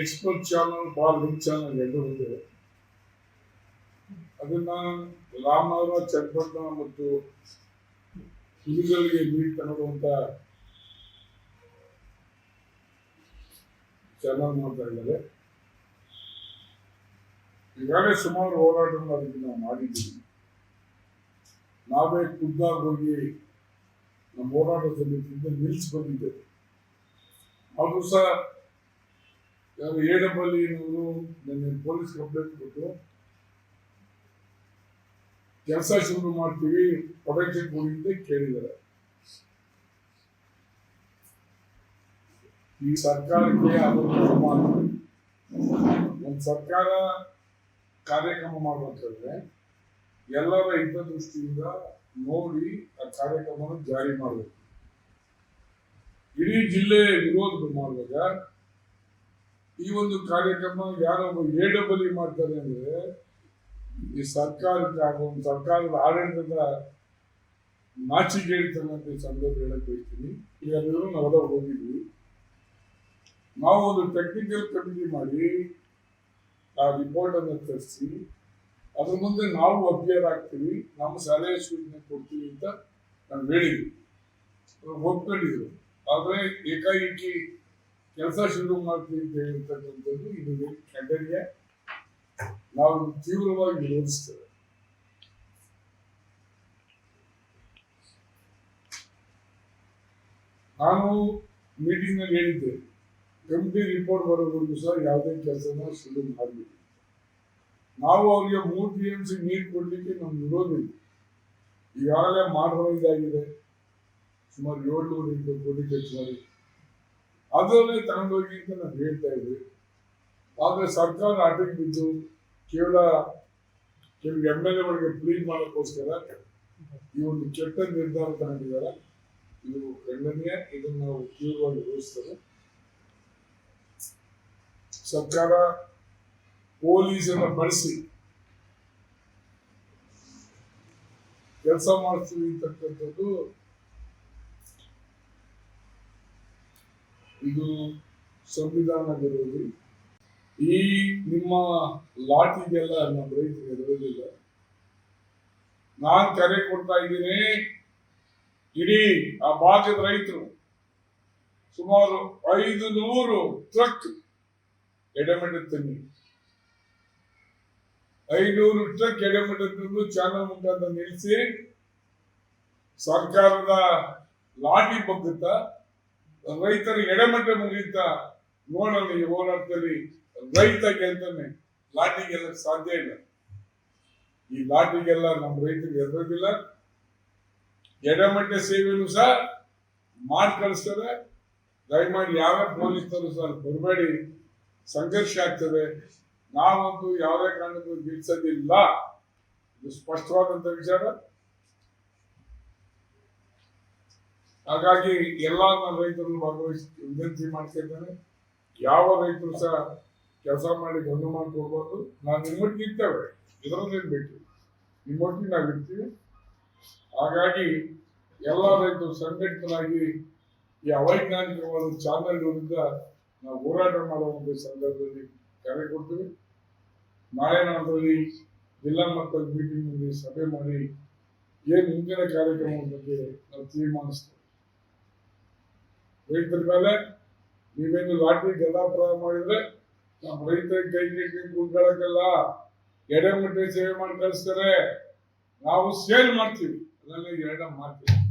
Export channel ball link channel ಎರಡು ಇದೆ ಅದನ್ನ ರಾಮನಗರ ಚನ್ನಪಟ್ಟಣ ಮತ್ತು ಹುಲಿಗಳಿಗೆ ಮೀಟ್ ತಗೊಂಡ ಚಾನಲ್ ಮಾಡ್ತಾ ಇದ್ದಾರೆ. ಈಗಾಗಲೇ ಸುಮಾರು ಹೋರಾಟವನ್ನು ಅದಕ್ಕೆ ನಾವು ಮಾಡಿದ್ದೀವಿ. ನಾವೇ ಖುದ್ದಾಗಿ ಹೋಗಿ ನಮ್ಮ ಹೋರಾಟದಲ್ಲಿ ನಿಲ್ಲಿಸಿ ಬಂದಿದ್ದೇವೆ. ಅವರು ಸಹ ಯಾರು ಏಡಬಲ್ಲಿನವರು ನನ್ನ ಪೊಲೀಸ್ ಕಂಪ್ಲೇಂಟ್ ಕೊಟ್ಟು, ಕೆಲಸ ಶುರು ಮಾಡ್ತೀವಿ ಪ್ರೊಟೆಕ್ಷನ್ ಅಂತ ಕೇಳಿದ್ದಾರೆ. ಈ ಸರ್ಕಾರಕ್ಕೆ ಅದೊಂದು ಸರ್ಕಾರ ಕಾರ್ಯಕ್ರಮ ಮಾಡುವಂತಂದ್ರೆ ಎಲ್ಲರ ಹಿತದೃಷ್ಟಿಯಿಂದ ನೋಡಿ ಆ ಕಾರ್ಯಕ್ರಮವನ್ನು ಜಾರಿ ಮಾಡಬೇಕು. ಇಡೀ ಜಿಲ್ಲೆ ವಿರೋಧ ಮಾಡುವಾಗ ಈ ಒಂದು ಕಾರ್ಯಕ್ರಮ ಯಾರೊಬ್ಬ ಒಬ್ಬ ಏಡಬಲಿ ಮಾಡ್ತಾರೆ ಅಂದ್ರೆ ಈ ಸರ್ಕಾರಕ್ಕೆ ಹಾಗೂ ಸರ್ಕಾರದ ಆಡಳಿತದ ನಾಚಿಕೆ ಹೇಳ್ತಾನಂತ ಈ ಸಂದರ್ಭ ಹೇಳಕ್ ಬಯಸ್ತೀನಿ. ಈಗ ಅದನ್ನು ನಾವೆಲ್ಲ ಹೋಗಿದ್ವಿ ನಾವು ಒಂದು ಟೆಕ್ನಿಕಲ್ ಕಮಿಟಿ ಮಾಡಿ ಆ ರಿಪೋರ್ಟ್ ಅನ್ನು ತರಿಸಿ, ಅದ್ರ ಮುಂದೆ ನಾವು ಅಭ್ಯರ್ ಆಗ್ತೀವಿ, ನಮ್ಮ ಸಲಹೆ ಸೂಚನೆ ಕೊಡ್ತೀವಿ ಅಂತ ನಾನು ಹೇಳಿದ್ವಿ. ಒಪ್ಕೊಂಡಿದ್ರು ಆದರೆ ಏಕಾಏಕಿ ಕೆಲಸ ಶುರು ಮಾಡ್ತೀವಿ ಇದು ಖಂಡನೀಯ. ನಾವು ತೀವ್ರವಾಗಿ ವಿರೋಧಿಸ್ತೇವೆ. ನಾನು ಮೀಟಿಂಗ್ನಲ್ಲಿ ಹೇಳಿದ್ದೆ ಕಮಿಟಿ ರಿಪೋರ್ಟ್ ಬರೋವರೆಗೂ ಸಹ ಯಾವುದೇ ಕೆಲಸನ ಶುರು ಮಾಡಬೇಕು ನಾವು ಅವರಿಗೆ ಮೂರು ಟಿ ಎಂ ಸಿ ನೀರು ಕೊಡಲಿಕ್ಕೆ ನಮ್ಗೆ ವಿರೋಧ ಇಲ್ಲ. ಈಗಾಗಲೇ ಮಾಡಬಹುದಾಗಿದೆ ಸುಮಾರು ಏಳ್ನೂರು ಎಂಟು ಕೋಟಿ ಖರ್ಚು ಮಾಡಿ ಅದರಲ್ಲೇ ತಗೊಂಡೋಗಿ ಅಂತ ನಾವು ಹೇಳ್ತಾ ಇದ್ವಿ ಆದರೆ ಸರ್ಕಾರ ಆಟಕ್ಕೆ ಬಿದ್ದು ಕೇವಲ ಕೆಲವು ಎಂ ಎಲ್ ಎಗಳಿಗೆ ಪ್ಲೀಡ್ ಮಾಡೋಕ್ಕೋಸ್ಕರ ಈ ಒಂದು ಕೆಟ್ಟ ನಿರ್ಧಾರ ತಗೊಂಡಿದ್ದಾರೆ. ಇದು ಖಂಡನೀಯ ಇದನ್ನು ನಾವು ತೀವ್ರವಾಗಿ ವಿರೋಧಿಸ್ತೇವೆ ಸರ್ಕಾರ ಪೊಲೀಸನ್ನ ಬಳಸಿ ಕೆಲಸ ಮಾಡ್ತೀವಿ ಅಂತಕ್ಕಂಥದ್ದು ಇದು ಸಂವಿಧಾನ ವಿರೋಧಿ. ಈ ನಿಮ್ಮ ಲಾಟಿಗೆಲ್ಲ ನಮ್ಮ ರೈತರಿಗೆ ಇರೋದಿಲ್ಲ ನಾನು ಕರೆ ಕೊಡ್ತಾ ಇದ್ದೀನಿ. ಇಡೀ ಆ ಭಾಗದ ರೈತರು ಸುಮಾರು ಐದು ನೂರು ಟ್ರಕ್ ಎಡೆಮೆಡೆ ತನ್ನಿ ಐನೂರು ಟ್ರಕ್ ಎಡೆಮೆಡೆ ತಂದು ಚಾನಲ್ ಮುಖಾಂತರ ನಿಲ್ಲಿಸಿ ಸರ್ಕಾರದ ಲಾಟಿ ಬಗ್ಗುತ್ತ ರೈತರ ಎಡಮಟ್ಟ ಮುಗಿಯುತ್ತ ನೋಡಲ್ಲಿ ಹೋರಾಟದಲ್ಲಿ ರೈತ ಗೆಲ್ತಾನೆ ಲಾಠಿ ಗೆಲ್ಲಕ್ಕೆ ಸಾಧ್ಯ ಇಲ್ಲ. ಈ ಲಾಟಿಗೆಲ್ಲ ನಮ್ಮ ರೈತರಿಗೆ ಎದುರಿಲ್ಲ ಎಡಮಟ್ಟೆ ಸೇವೆಯನ್ನು ಸಹ ಮಾಡಿ ಕಳಿಸ್ತಾರೆ ದಯಮಾಡಿ ಯಾವ ಪೊಲೀಸರು ಸರ್ ಬರಬೇಡಿ. ಸಂಘರ್ಷ ಆಗ್ತದೆ. ನಾವಂತೂ ಯಾವುದೇ ಕಾರಣಕ್ಕೂ ನಿಲ್ಸೋದಿಲ್ಲ. ಇದು ಸ್ಪಷ್ಟವಾದಂತ ವಿಚಾರ. ಹಾಗಾಗಿ ಎಲ್ಲ ನಾನು ರೈತರನ್ನು ಭಾಗವಹಿಸಿ ವಿನಂತಿ ಮಾಡ್ತಿದ್ದೇನೆ. ಯಾವ ರೈತರು ಸಹ ಕೆಲಸ ಮಾಡಿ ಗಮನ ಮಾಡ್ಕೊಡ್ಬಾರ್ದು ನಾನು ನಿಮ್ಮೊಟ್ಟಿಗೆ ಇರ್ತೇವೆ. ಇದರಲ್ಲೇನು ಬೇಕು? ನಿಮ್ಮೊಟ್ಟಿಗೆ ನಾವು ಇರ್ತೀವಿ. ಹಾಗಾಗಿ ಎಲ್ಲ ರೈತರು ಸಂಘಟಿತರಾಗಿ ಈ ಅವೈಜ್ಞಾನಿಕವಾದ ಚಾನಲ್ ವಿರುದ್ಧ ನಾವು ಹೋರಾಟ ಮಾಡುವ ಒಂದು ಸಂದರ್ಭದಲ್ಲಿ ಕರೆ ಕೊಡ್ತೀವಿ. ನಾಳೆ ಜಿಲ್ಲಾ ಮಟ್ಟದ ಮೀಟಿಂಗ್ನಲ್ಲಿ ಸಭೆ ಮಾಡಿ ಏನು ಮುಂದಿನ ಕಾರ್ಯಕ್ರಮದ ಬಗ್ಗೆ ನಾವು ತೀರ್ಮಾನಿಸ್ತೇವೆ. ರೈತರ ಮೇಲೆ ನೀವೇನು ಲಾಟ್ರಿ ಗದಾಪ್ರಾಯ ಮಾಡಿದ್ರೆ ನಮ್ಮ ರೈತರ ಕೈ ಕಟ್ಟಿ ಎಡೆ ಎಡೆಮುಟ್ಟೆ ಸೇವೆ ಮಾಡಿ ಕಳಿಸ್ತಾರೆ. ನಾವು ಸೇಲ್ ಮಾಡ್ತೀವಿ. ಅದರಲ್ಲಿ ಎರಡ ಮಾಡ್ತೀವಿ.